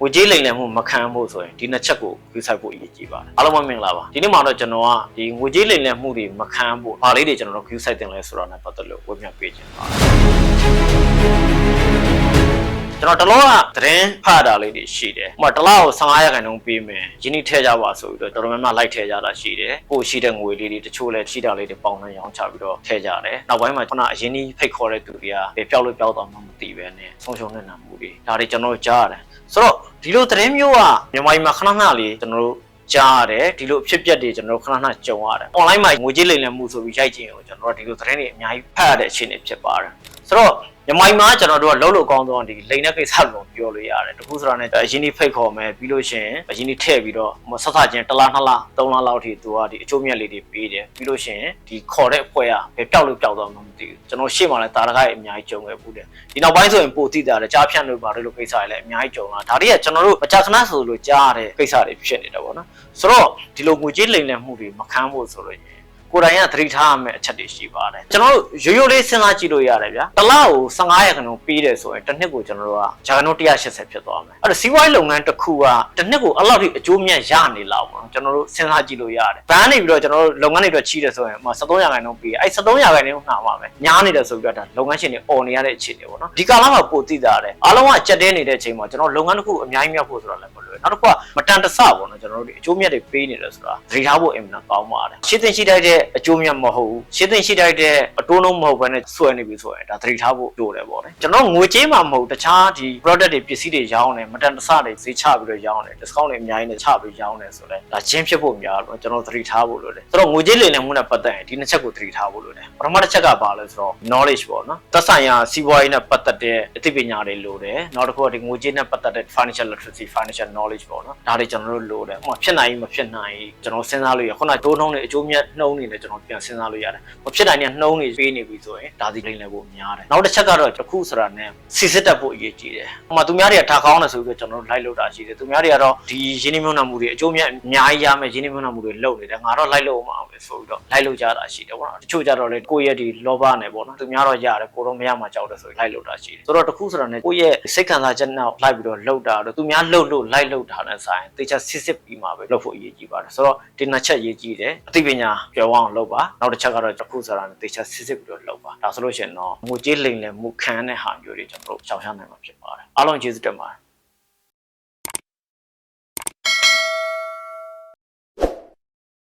ငွေကြေးလိမ်လည်မှုမခံဖို့ဆိုရင်ဒီနှစ်ချက်ကိုယူဆိုင်ဖို့အရေးကြီးပါတယ်အားလုံးပဲမင်္ဂလာပါဒီနေ့မှာတော့ကျွန်တော်ကဒီငွေကြေးလိမ်လည်မှုတွေမခံဖို့ဘာလေးတွေကျွန်တော်တို့ယူဆိုင်တင်လဲဆိုတာနဲ့ပတ်သက်လို့ဝေမျှပေးခြင်းပါတယ် ကျွန်တော်တလောကသတင်းဖတ်တာလေးတွေရှိတယ်။ဟိုမှာတလားကို15ရာခိုင်နှုန်းပေးမယ်။ယင်းနှိထည့်ကြပါဆိုပြီးတော့တော်တော်များများလိုက်ထည့်ကြတာရှိတယ်။ကိုရှိတဲ့ငွေလေးတွေတချို့လည်းရှိတာလေးတွေပေါင်နှံရောင်းချပြီးတော့ထည့်ကြတယ်။နောက်ပိုင်းမှာခုနအရင်ကြီးဖိတ်ခေါ်တဲ့သူတွေကဘယ်ပြောက်လို့ပြောက်သွားမှမသိပဲနဲ့ဆုံးရှုံးနေတာမှုတွေဒါတွေကျွန်တော်တို့ကြားရတယ်။ဆိုတော့ဒီလိုသတင်းမျိုးကမြန်မာပြည်မှာခဏခဏလေးကျွန်တော်တို့ကြားရတယ်ဒီလိုအဖြစ်အပျက်တွေကျွန်တော်တို့ခဏခဏကြုံရတယ်။ online မှာငွေကြေးလိမ်လည်မှုဆိုပြီးရိုက်ကြည့်ရင်ကိုကျွန်တော်တို့ဒီလိုသတင်းတွေအများကြီးဖတ်ရတဲ့အခြေအနေဖြစ်ပါတယ်။ ဆိုတော့မြန်မာပြည်မှာကျွန်တော်တို့ကလှုပ်လို့ကောင်းသောဒီလိန်တဲ့ကိစ္စလို့ပြောလို့ရတယ်တခုဆိုတာနဲ့အရင်ဒီဖိတ်ခေါ်မယ်ပြီးလို့ရှိရင်အရင်ဒီထည့်ပြီးတော့ဆက်ဆက်ချင်းတစ်လားနှစ်လားသုံးလားလောက်ထိသူကဒီအချိုးမြက်လေးတွေပေးတယ်ပြီးလို့ရှိရင်ဒီခေါ်တဲ့အဖွဲ့ကဘယ်ပြောက်လို့ပြောက်သွားမှမသိဘူးကျွန်တော်ရှေ့မှာလည်းတာရကရဲ့အများကြီးကြုံခဲ့ဘူးတယ်ဒီနောက်ပိုင်းဆိုရင်ပိုတိတာတယ်ကြားဖြန့်လို့ပါတယ်လို့ကိစ္စတွေလည်းအများကြီးကြုံလာဒါတွေကကျွန်တော်တို့မကြာခဏဆိုလို့ကြားရတဲ့ကိစ္စတွေဖြစ်နေတယ်ပေါ့နော်ဆိုတော့ဒီလိုငွေကြေးလိမ်လည်မှုတွေမခံဖို့ဆိုလို့ ကိုယ်တိုင်ကသတိထားရမယ့်အချက်တွေရှိပါတယ်ကျွန်တော်တို့ရိုးရိုးလေးစဉ်းစားကြည့်လို့ရတယ်ဗျာတစ်လကို15ရာခိုင်နှုန်းပေးတယ်ဆိုရင်တစ်နှစ်ကိုကျွန်တော်တို့ကရာခိုင်နှုန်း180ဖြစ်သွားမယ်အဲ့တော့စီးပွားရေးလုပ်ငန်းတစ်ခုကတစ်နှစ်ကိုအဲ့လောက်ထိအကျိုးမြတ်ရနေလောက်ပေါ့နော်ကျွန်တော်တို့စဉ်းစားကြည့်လို့ရတယ်ဘန်းနေပြီးတော့ကျွန်တော်တို့လုပ်ငန်းတွေအတွက်ချီးတယ်ဆိုရင်ဟို73ရာခိုင်နှုန်းပေးအဲ့73ရာခိုင်နှုန်းနှာမှာပဲညားနေတယ်ဆိုပြီးတော့ဒါလုပ်ငန်းရှင်တွေអော်နေရတဲ့အခြေအနေပေါ့နော်ဒီကာလမှာပိုသိတာတယ်အားလုံးကကြက်တဲနေတဲ့အချိန်မှာကျွန်တော်လုပ်ငန်းတစ်ခုအများကြီးမြောက်ဖို့ဆိုတာလည်းမလွယ်နောက်တစ်ခုကမတန်တဆပေါ့နော်ကျွန်တော်တို့ဒီအကျိုးမြတ်တွေပေးနေတယ်ဆိုတာသတိထားဖို့အင်မတန်ကောင်းပါတယ်ရှင်းသိရှိတတ်တဲ့အကျိုးမြတ်မဟုတ်ဘူးရှင်းသိရှိတတ်တဲ့အတိုးနှုန်းမဟုတ်ဘဲနဲ့ဆွဲနေပြီဆိုရင်ဒါသတိထားဖို့လိုတယ်ပေါ့လေကျွန်တော်ငွေကြေးမှမဟုတ်တခြားဒီ product တွေပစ္စည်းတွေရောင်းတယ်မတန်တဆတွေဈေးချပြီးတော့ရောင်းတယ် discount တွေအများကြီးနဲ့ချပြီးရောင်းတယ်ဆိုတော့ဒါချင်းဖြစ်ဖို့များတော့ကျွန်တော်သတိထားဖို့လိုတယ်ဆိုတော့ငွေကြေးလိမ်လည်မှုနဲ့ပတ်သက်ရင်ဒီနှစ်ချက်ကိုသတိထားဖို့လိုတယ်ပထမတစ်ချက်ကဘာလဲဆိုတော့ knowledge ပေါ့နော်သက်ဆိုင်ရာစီးပွားရေးနဲ့ပတ်သက်တဲ့အသိပညာတွေလိုတယ်နောက်တစ်ခုကဒီငွေကြေးနဲ့ပတ်သက်တဲ့ financial literacy financial knowledge ပေါ့နော်ဒါတွေကျွန်တော်တို့လိုတယ်ဥပမာဖြစ်နိုင်မဖြစ်နိုင်ကျွန်တော်စဉ်းစားလို့ရခုနတိုးနှုံးတွေအကျိုးမြတ်နှုံးတွေလည်းကျွန်တော်ပြန်စဉ်းစားလို့ရတယ်မဖြစ်နိုင်တဲ့နှုံးတွေပေးနေပြီဆိုရင်ဒါဒီလိမ်လည်ဖို့များတယ်နောက်တစ်ချက်ကတော့တစ်ခုဆိုတာနဲ့စီစစ်တတ်ဖို့အရေးကြီးတယ်ဥပမာသူများတွေကထားကောင်းတယ်ဆိုပြီးတော့ကျွန်တော်တို့လိုက်လို့တာရှိတယ်သူများတွေကတော့ဒီရင်းနှီးမြှုပ်နှံမှုတွေအကျိုးမြတ်အများကြီးရမယ်ရင်းနှီးမြှုပ်နှံမှုတွေလုပ်နေတယ်ငါတော့လိုက်လို့မှာ ပဲဆိုပြီးတော့လိုက်လို့ကြတာရှိတယ်ပေါ့နော်တချို့ကြတော့လေကိုယ့်ရဲ့ဒီလောဘနဲ့ပေါ့နော်သူများတော့ရတယ်ကိုတော့မရမှာကြောက်တယ်ဆိုပြီးလိုက်လို့တာရှိတယ်ဆိုတော့တစ်ခုဆိုတာနဲ့ကိုယ့်ရဲ့စိတ်ခံစားချက်နဲ့လိုက်ပြီးတော့လှုပ်တာတော့သူများလှုပ်လို့လိုက်လှုပ်တာနဲ့ဆိုင်တေချာစစ်စစ်ပြီးမှပဲလှုပ်ဖို့အရေးကြီးပါတယ်ဆိုတော့ဒီနှစ်ချက်အရေးကြီးတယ်အသိပညာပြောင်းအောင်လုပ်ပါနောက်တစ်ချက်ကတော့တစ်ခုဆိုတာနဲ့တေချာစစ်စစ်ပြီးတော့လုပ်ပါဒါဆိုလို့ရှိရင်တော့ငွေကြေးလိမ်လည်မှုခံတဲ့ဟာမျိုးတွေကျွန်တော်တို့ရှောင်ရှားနိုင်မှာဖြစ်ပါတယ်အားလုံးကျေးဇူးတင်ပါတယ်